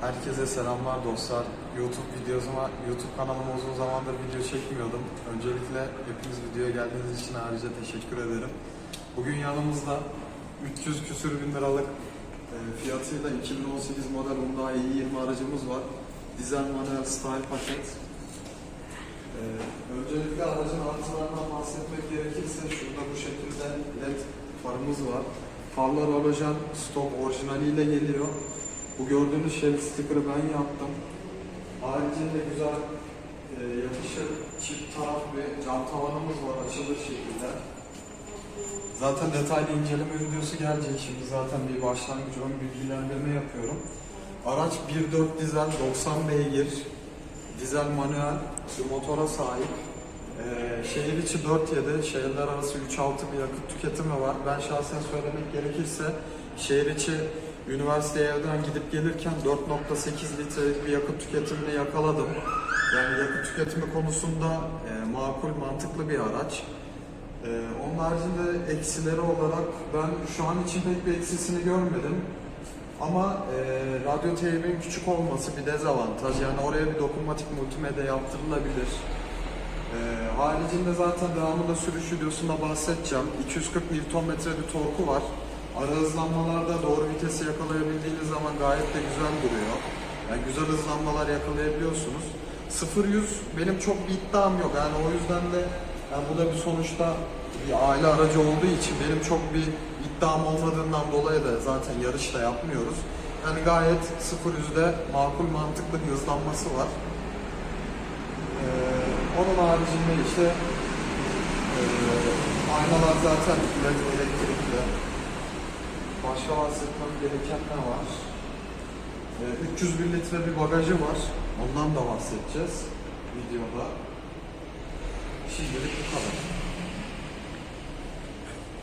Herkese selamlar dostlar. YouTube videosuma, YouTube kanalıma uzun zamandır video çekmiyordum. Öncelikle hepiniz videoya geldiğiniz için ayrıca teşekkür ederim. Bugün yanımızda 300 küsür bin liralık e, fiyatıyla 2018 model Hyundai i20 aracımız var. Dizel manuel style paket. E, öncelikle aracın artılarından bahsetmek gerekirse şurada bu şekilde led farımız var. Farlar halojen stok orijinaliyle geliyor. Bu gördüğünüz şerit sticker'ı ben yaptım. Haricinde güzel e, yapışır çift taraf bir cam tavanımız var açılır şekilde. Zaten detaylı inceleme videosu gelecek. Şimdi zaten bir başlangıç ön bilgilendirme yapıyorum. Araç 1.4 dizel 90 beygir dizel manuel bir motora sahip. Ee, şehir içi 4.7, şehirler arası 3.6 bir yakıt tüketimi var. Ben şahsen söylemek gerekirse şehir içi üniversiteye evden gidip gelirken 4.8 litrelik bir yakıt tüketimini yakaladım. Yani yakıt tüketimi konusunda e, makul, mantıklı bir araç. Ee, onun haricinde eksileri olarak ben şu an için pek bir eksisini görmedim. Ama e, radyo TV'nin küçük olması bir dezavantaj. Yani oraya bir dokunmatik multimedya yaptırılabilir. E, haricinde zaten devamında sürüş videosunda bahsedeceğim. 240 Nm bir torku var. Ara hızlanmalarda doğru vitesi yakalayabildiğiniz zaman gayet de güzel duruyor. Yani güzel hızlanmalar yakalayabiliyorsunuz. 0-100 benim çok bir iddiam yok. Yani o yüzden de yani bu da bir sonuçta bir aile aracı olduğu için benim çok bir iddiam olmadığından dolayı da zaten yarış da yapmıyoruz. Yani gayet 0-100'de makul mantıklı bir hızlanması var. Ee, onun haricinde işte ee, aynalar zaten elektrikli. Başka bahsetmem gereken ne var? Ee, 301 litre bir bagajı var. Ondan da bahsedeceğiz videoda. Şimdilik bu kadar.